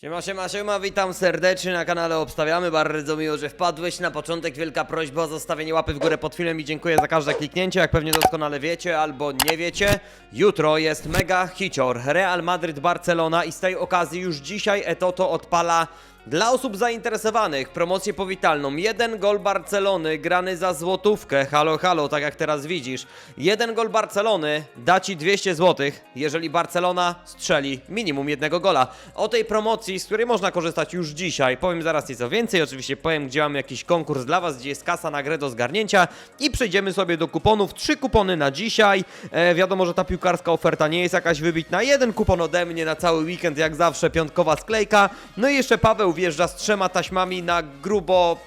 Siema, siema, siema, witam serdecznie na kanale Obstawiamy, bardzo miło, że wpadłeś. Na początek wielka prośba o zostawienie łapy w górę pod filmem i dziękuję za każde kliknięcie, jak pewnie doskonale wiecie albo nie wiecie. Jutro jest mega hicior, Real Madrid, Barcelona i z tej okazji już dzisiaj Etoto odpala dla osób zainteresowanych promocję powitalną. Jeden gol Barcelony grany za złotówkę. Halo, halo, tak jak teraz widzisz. Jeden gol Barcelony da ci 200 zł, jeżeli Barcelona strzeli minimum jednego gola. O tej promocji, z której można korzystać już dzisiaj, powiem zaraz nieco więcej. Oczywiście powiem, gdzie mamy jakiś konkurs dla Was, gdzie jest kasa na grę do zgarnięcia i przejdziemy sobie do kuponów. Trzy kupony na dzisiaj. E, wiadomo, że ta piłkarska oferta nie jest jakaś wybitna. Jeden kupon ode mnie na cały weekend, jak zawsze, piątkowa sklejka. No i jeszcze Paweł wjeżdża z trzema taśmami na grubo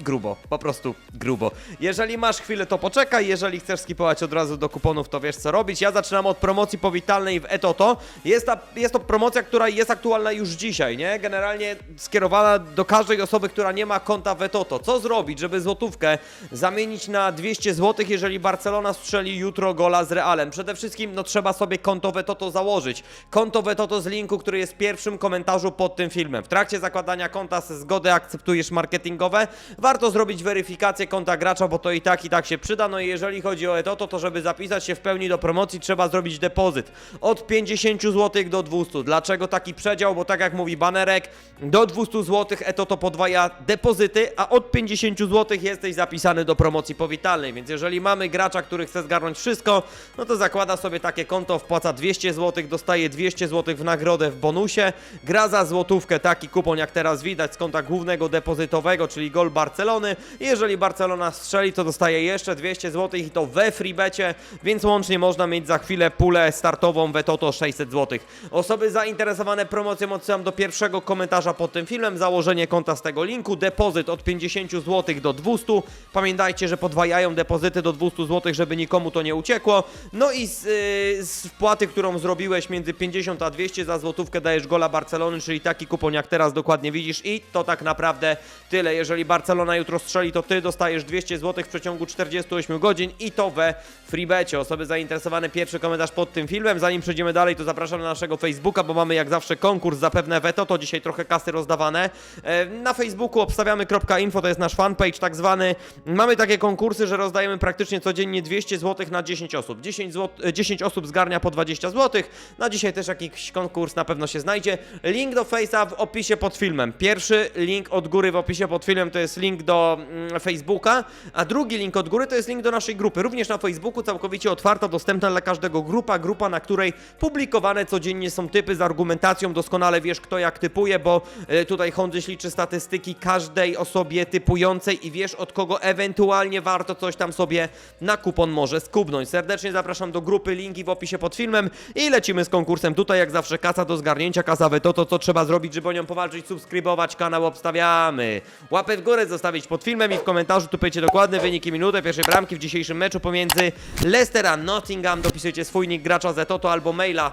grubo, po prostu grubo. Jeżeli masz chwilę, to poczekaj, jeżeli chcesz skipować od razu do kuponów, to wiesz co robić. Ja zaczynam od promocji powitalnej w Etoto. Jest, ta, jest to promocja, która jest aktualna już dzisiaj, nie? Generalnie skierowana do każdej osoby, która nie ma konta w Etoto. Co zrobić, żeby złotówkę zamienić na 200 zł, jeżeli Barcelona strzeli jutro gola z Realem? Przede wszystkim, no trzeba sobie konto w Etoto założyć. Konto w Etoto z linku, który jest w pierwszym komentarzu pod tym filmem. W trakcie zakładania konta ze zgody akceptujesz marketingowe. Warto zrobić weryfikację konta gracza, bo to i tak i tak się przyda. No i jeżeli chodzi o Etoto, to żeby zapisać się w pełni do promocji, trzeba zrobić depozyt od 50 zł do 200. Dlaczego taki przedział? Bo tak jak mówi banerek, do 200 zł Etoto podwaja depozyty, a od 50 zł jesteś zapisany do promocji powitalnej. Więc jeżeli mamy gracza, który chce zgarnąć wszystko, no to zakłada sobie takie konto, wpłaca 200 zł, dostaje 200 zł w nagrodę w bonusie, gra za złotówkę taki kupon jak teraz widać z konta głównego depozytowego, czyli gol Barcelony. Jeżeli Barcelona strzeli, to dostaje jeszcze 200 zł i to we freebecie, więc łącznie można mieć za chwilę pulę startową w Etoto 600 zł. Osoby zainteresowane promocją odsyłam do pierwszego komentarza pod tym filmem, założenie konta z tego linku, depozyt od 50 zł do 200. Pamiętajcie, że podwajają depozyty do 200 zł, żeby nikomu to nie uciekło. No i z, yy, z wpłaty, którą zrobiłeś między 50 a 200 za złotówkę dajesz gola Barcelony, czyli taki kupon jak teraz dokładnie widzisz i to tak naprawdę tyle. Jeżeli Barcelona jutro strzeli, to ty dostajesz 200 zł w przeciągu 48 godzin i to we freebecie. Osoby zainteresowane, pierwszy komentarz pod tym filmem. Zanim przejdziemy dalej, to zapraszam na naszego Facebooka, bo mamy jak zawsze konkurs zapewne weto, to dzisiaj trochę kasy rozdawane. E, Na Facebooku obstawiamy.info, to jest nasz fanpage tak zwany. Mamy takie konkursy, że rozdajemy praktycznie codziennie 200 zł na 10 osób. 10, zł, e, 10 osób zgarnia po 20 zł. Na dzisiaj też jakiś konkurs na pewno się znajdzie. Link do Face'a w opisie pod filmem. Pierwszy link od góry w opisie pod filmem to jest link do mm, Facebooka, a drugi link od góry to jest link do naszej grupy. Również na Facebooku całkowicie otwarta, dostępna dla każdego grupa, grupa, na której publikowane codziennie są typy z argumentacją. Doskonale wiesz, kto jak typuje, bo e, tutaj Hondzyś liczy statystyki każdej osobie typującej i wiesz, od kogo ewentualnie warto coś tam sobie na kupon może skubnąć. Serdecznie zapraszam do grupy, linki w opisie pod filmem i lecimy z konkursem. Tutaj jak zawsze kasa do zgarnięcia, kasa to, to co trzeba zrobić, żeby o nią powalczyć, subskrybować kanał, obstawiamy. Łapę w górę zostawić pod filmem i w komentarzu tu powiecie dokładny wynik i minutę pierwszej bramki w dzisiejszym meczu pomiędzy Leicester a Nottingham. Dopisujecie swój nick gracza Zetoto albo maila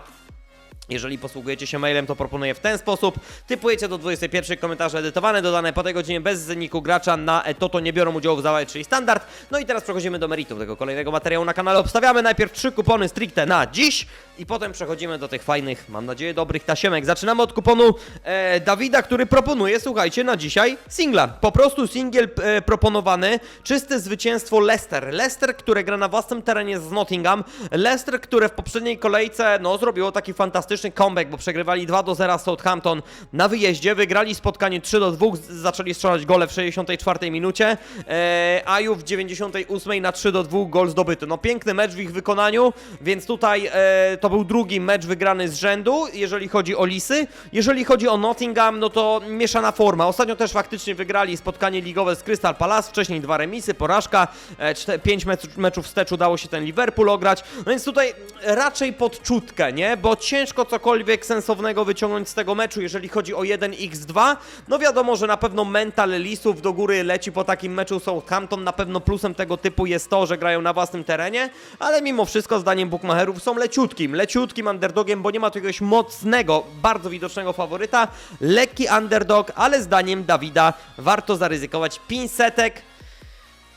jeżeli posługujecie się mailem, to proponuję w ten sposób. Typujecie do 21 komentarze edytowane, dodane po tej godzinie bez zniku gracza na Etoto nie biorą udziału w zabawie, czyli standard. No i teraz przechodzimy do meritum tego kolejnego materiału na kanale. Obstawiamy najpierw trzy kupony stricte na dziś i potem przechodzimy do tych fajnych, mam nadzieję, dobrych tasiemek. Zaczynamy od kuponu e, Dawida, który proponuje, słuchajcie, na dzisiaj singla. Po prostu singiel e, proponowany, czyste zwycięstwo Leicester. Leicester, które gra na własnym terenie z Nottingham. Leicester, które w poprzedniej kolejce, no, zrobiło taki fantastyczny comeback, bo przegrywali 2 do 0 Southampton na wyjeździe, wygrali spotkanie 3 do 2, z- zaczęli strzelać gole w 64 minucie, e, a już w 98 na 3 do 2 gol zdobyty. No piękny mecz w ich wykonaniu, więc tutaj e, to był drugi mecz wygrany z rzędu, jeżeli chodzi o Lisy. Jeżeli chodzi o Nottingham, no to mieszana forma. Ostatnio też faktycznie wygrali spotkanie ligowe z Crystal Palace, wcześniej dwa remisy, porażka, e, czte, pięć mecz, meczów wstecz udało się ten Liverpool ograć, no więc tutaj raczej pod czutkę, nie? Bo ciężko cokolwiek sensownego wyciągnąć z tego meczu, jeżeli chodzi o 1x2. No wiadomo, że na pewno mental Lisów do góry leci po takim meczu Southampton. Na pewno plusem tego typu jest to, że grają na własnym terenie, ale mimo wszystko zdaniem bookmacherów są leciutkim, leciutkim underdogiem, bo nie ma tu jakiegoś mocnego, bardzo widocznego faworyta. Lekki underdog, ale zdaniem Dawida warto zaryzykować 5 setek.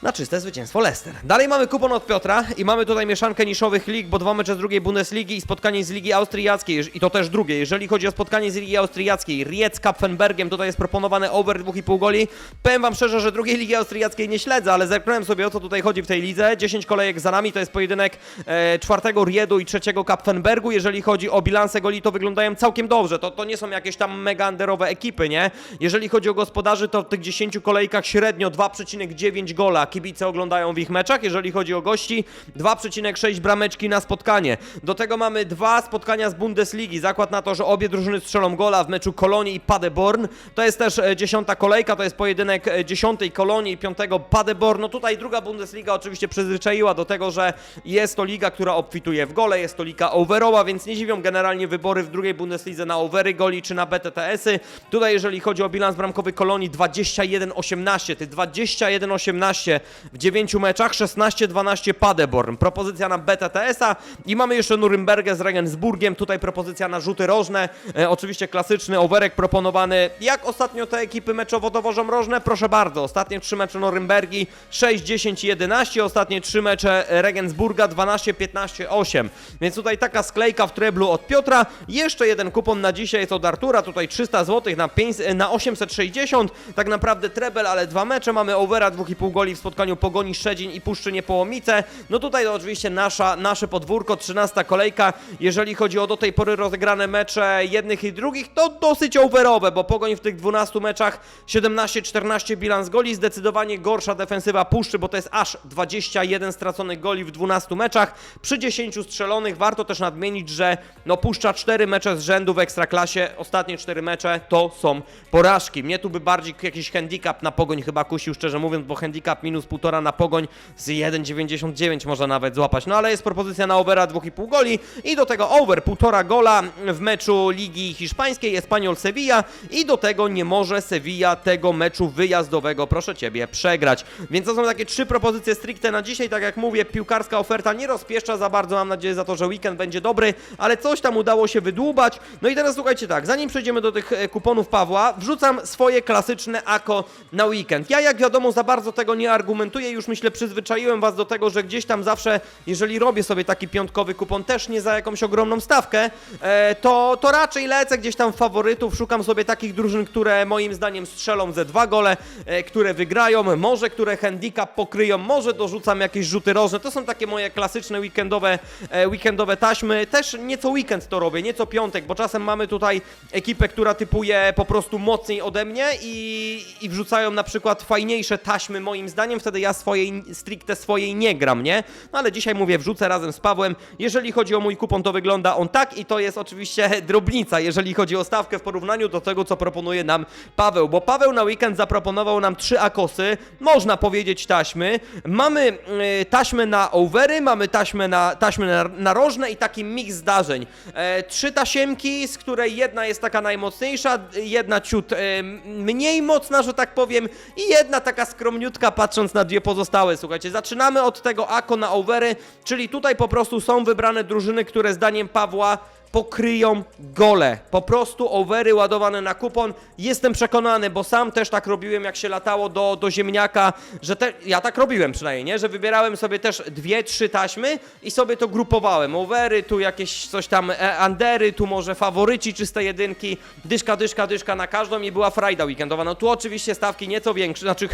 Na czyste zwycięstwo Leicester. Dalej mamy kupon od Piotra i mamy tutaj mieszankę niszowych lig, bo dwa mecze z drugiej Bundesligi i spotkanie z Ligi Austriackiej i to też drugie. Jeżeli chodzi o spotkanie z Ligi Austriackiej, Riec Kapfenbergiem, tutaj jest proponowane over 2,5 goli. Powiem wam szczerze, że drugiej Ligi Austriackiej nie śledzę, ale zerknąłem sobie o co tutaj chodzi w tej lidze. 10 kolejek za nami, to jest pojedynek e, czwartego Riedu i trzeciego Kapfenbergu. Jeżeli chodzi o bilanse goli, to wyglądają całkiem dobrze. To, to nie są jakieś tam mega underowe ekipy, nie? Jeżeli chodzi o gospodarzy, to w tych 10 kolejkach średnio 2,9 gola kibice oglądają w ich meczach. Jeżeli chodzi o gości, 2,6 brameczki na spotkanie. Do tego mamy dwa spotkania z Bundesligi. Zakład na to, że obie drużyny strzelą gola w meczu Kolonii i Paderborn. To jest też e, dziesiąta kolejka, to jest pojedynek e, dziesiątej Kolonii i piątego Paderborn. No tutaj druga Bundesliga oczywiście przyzwyczaiła do tego, że jest to liga, która obfituje w gole, jest to liga overowa, więc nie dziwią generalnie wybory w drugiej Bundeslidze na overy goli czy na BTTS-y. Tutaj jeżeli chodzi o bilans bramkowy Kolonii 21-18, ty 21-18 w 9 meczach, 16-12 Paderborn. Propozycja na BTTS-a i mamy jeszcze Nurembergę z Regensburgiem, tutaj propozycja na rzuty rożne, e, oczywiście klasyczny overek proponowany, jak ostatnio te ekipy meczowo dowożą rożne, proszę bardzo, ostatnie 3 mecze Norymbergi 6, 10 i 11, ostatnie 3 mecze Regensburga 12, 15, 8, więc tutaj taka sklejka w treblu od Piotra, jeszcze jeden kupon na dzisiaj. Jest od Artura, tutaj 300 zł na, 5, na 860, tak naprawdę trebel, ale dwa mecze, mamy overa 2,5 goli w spotkaniu Pogoni Szczedzin i Puszczy Niepołomice, no tutaj to oczywiście nasza, nasze podwórko, 13 kolejka, jeżeli chodzi o do tej pory rozegrane mecze jednych i drugich, to dosyć overowe, bo Pogoń w tych 12 meczach 17-14 bilans goli, zdecydowanie gorsza defensywa Puszczy, bo to jest aż 21 straconych goli w 12 meczach, przy 10 strzelonych, warto też nadmienić, że no Puszcza 4 mecze z rzędu w Ekstraklasie, ostatnie 4 mecze to są porażki, mnie tu by bardziej jakiś handicap na Pogoń chyba kusił, szczerze mówiąc, bo handicap minus 1,5 na Pogoń z 1,99 można nawet złapać, no ale jest propozycja na overa 2,5 goli i do tego over 1,5 gola w meczu Ligi Hiszpańskiej Espanyol Sevilla i do tego nie może Sevilla tego meczu wyjazdowego, proszę Ciebie, przegrać. Więc to są takie trzy propozycje stricte na dzisiaj, tak jak mówię, piłkarska oferta nie rozpieszcza za bardzo, mam nadzieję za to, że weekend będzie dobry, ale coś tam udało się wydłubać. No i teraz słuchajcie tak, zanim przejdziemy do tych e, kuponów Pawła, wrzucam swoje klasyczne ako na weekend. Ja jak wiadomo za bardzo tego nie argumentuję, już myślę przyzwyczaiłem Was do tego, że gdzieś tam zawsze, jeżeli robię sobie taki piątkowy kupon, też nie za jakąś ogromną stawkę, e, to, to raczej lecę gdzieś tam w faworytów, szukam sobie takich drużyn, które moim zdaniem strzelą ze dwa gole, e, które wygrają, może które handicap pokryją, może dorzucam jakieś rzuty rożne, to są takie moje klasyczne weekendowe, e, weekendowe taśmy, też nieco weekend to robię, nieco piątek, bo czasem mamy tutaj ekipę, która typuje po prostu mocniej ode mnie i, i wrzucają na przykład fajniejsze taśmy moim zdaniem, wtedy ja swojej, stricte swojej nie gram, nie? No ale dzisiaj mówię, wrzucę razem z Pawłem, jeżeli chodzi o mój kupon, to wygląda on tak i to jest oczywiście drobnica, jeżeli chodzi o stawkę w porównaniu do tego, co proponuje nam Paweł, bo Paweł na weekend zaproponował nam trzy akosy, można powiedzieć taśmy, mamy y, taśmę na overy, mamy taśmę na, taśmę na, na rożne i taki miks zdarzeń. E, trzy tasiemki, z której jedna jest taka najmocniejsza, jedna ciut e, mniej mocna, że tak powiem, i jedna taka skromniutka, patrząc na dwie pozostałe. Słuchajcie, zaczynamy od tego ako na overy, czyli tutaj po prostu są wybrane drużyny, które zdaniem Pawła pokryją gole. Po prostu overy ładowane na kupon. Jestem przekonany, bo sam też tak robiłem, jak się latało do, do ziemniaka, że te, ja tak robiłem przynajmniej, nie? że wybierałem sobie też dwie, trzy taśmy i sobie to grupowałem. Overy, tu jakieś coś tam e, andery, tu może faworyci czyste jedynki, dyszka, dyszka, dyszka na każdą i była frajda weekendowa. No tu oczywiście stawki nieco większe, znaczy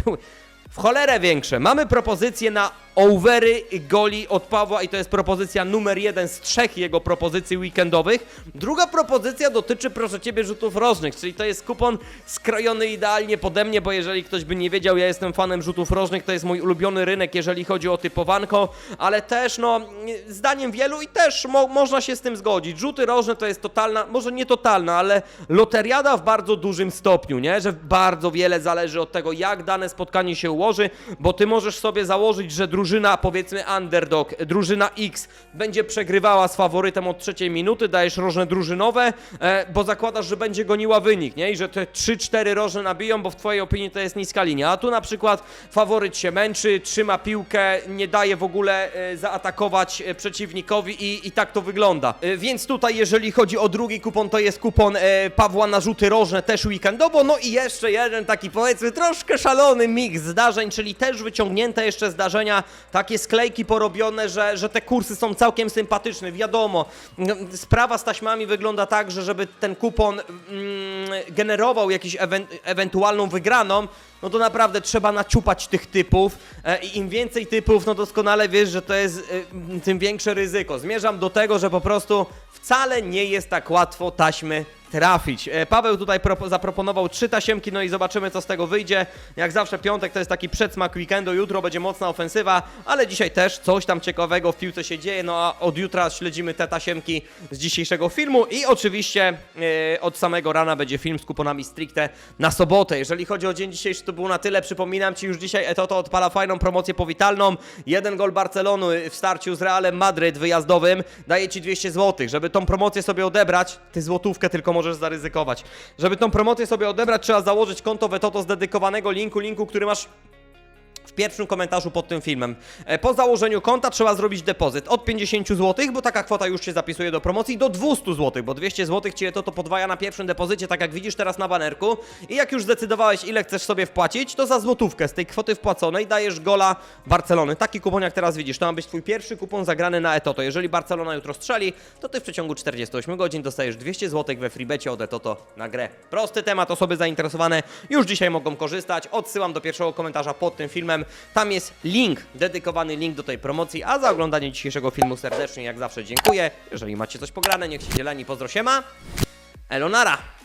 w cholerę większe. Mamy propozycję na overy goli od Pawła i to jest propozycja numer jeden z trzech jego propozycji weekendowych. Druga propozycja dotyczy, proszę Ciebie, rzutów rożnych, czyli to jest kupon skrojony idealnie pode mnie, bo jeżeli ktoś by nie wiedział, ja jestem fanem rzutów rożnych, to jest mój ulubiony rynek, jeżeli chodzi o typowanko, ale też, no, zdaniem wielu i też mo można się z tym zgodzić. Rzuty rożne to jest totalna, może nie totalna, ale loteriada w bardzo dużym stopniu, nie? Że bardzo wiele zależy od tego, jak dane spotkanie się ułoży, bo Ty możesz sobie założyć, że drużyna, powiedzmy underdog, drużyna X będzie przegrywała z faworytem od trzeciej minuty, dajesz rożne drużynowe, e, bo zakładasz, że będzie goniła wynik, nie? I że te 3-4 rożne nabiją, bo w Twojej opinii to jest niska linia. A tu na przykład faworyt się męczy, trzyma piłkę, nie daje w ogóle e, zaatakować e, przeciwnikowi i, i tak to wygląda. Więc tutaj, jeżeli chodzi o drugi kupon, to jest kupon Pawła na rzuty rożne, też weekendowo. No i jeszcze jeden taki, powiedzmy, troszkę szalony zdań zdarzeń, czyli też wyciągnięte jeszcze zdarzenia, takie sklejki porobione, że, że te kursy są całkiem sympatyczne. Wiadomo, no, sprawa z taśmami wygląda tak, że żeby ten kupon mm, generował jakąś ewen ewentualną wygraną, no to naprawdę trzeba naciupać tych typów e, i im więcej typów, no doskonale wiesz, że to jest e, tym większe ryzyko. Zmierzam do tego, że po prostu wcale nie jest tak łatwo taśmy trafić. E, Paweł tutaj propo- zaproponował trzy tasiemki, no i zobaczymy co z tego wyjdzie. Jak zawsze piątek to jest taki przedsmak weekendu, jutro będzie mocna ofensywa, ale dzisiaj też coś tam ciekawego w piłce się dzieje, no a od jutra śledzimy te tasiemki z dzisiejszego filmu i oczywiście e, od samego rana będzie film z kuponami stricte na sobotę. Jeżeli chodzi o dzień dzisiejszy, to było na tyle. Przypominam Ci już dzisiaj, Etoto odpala fajną promocję powitalną. Jeden gol Barcelony w starciu z Realem Madryt wyjazdowym daje Ci 200 zł. Żeby tą promocję sobie odebrać, Ty złotówkę tylko możesz zaryzykować. Żeby tą promocję sobie odebrać, trzeba założyć konto w Etoto z dedykowanego linku, linku, który masz w pierwszym komentarzu pod tym filmem. E, Po założeniu konta trzeba zrobić depozyt od 50 zł, bo taka kwota już się zapisuje do promocji, do 200 zł, bo 200 zł ci to, to podwaja na pierwszym depozycie, tak jak widzisz teraz na banerku. I jak już zdecydowałeś, ile chcesz sobie wpłacić, to za złotówkę z tej kwoty wpłaconej dajesz gola Barcelony. Taki kupon jak teraz widzisz, to ma być twój pierwszy kupon zagrany na Etoto. Jeżeli Barcelona jutro strzeli, to ty w przeciągu 48 godzin dostajesz 200 zł we freebecie od Etoto na grę. Prosty temat, osoby zainteresowane już dzisiaj mogą korzystać. Odsyłam do pierwszego komentarza pod tym filmem. Tam jest link, dedykowany link do tej promocji, a za oglądanie dzisiejszego filmu serdecznie jak zawsze dziękuję. Jeżeli macie coś pograne, niech się zieleni, pozdro siema. Elonara!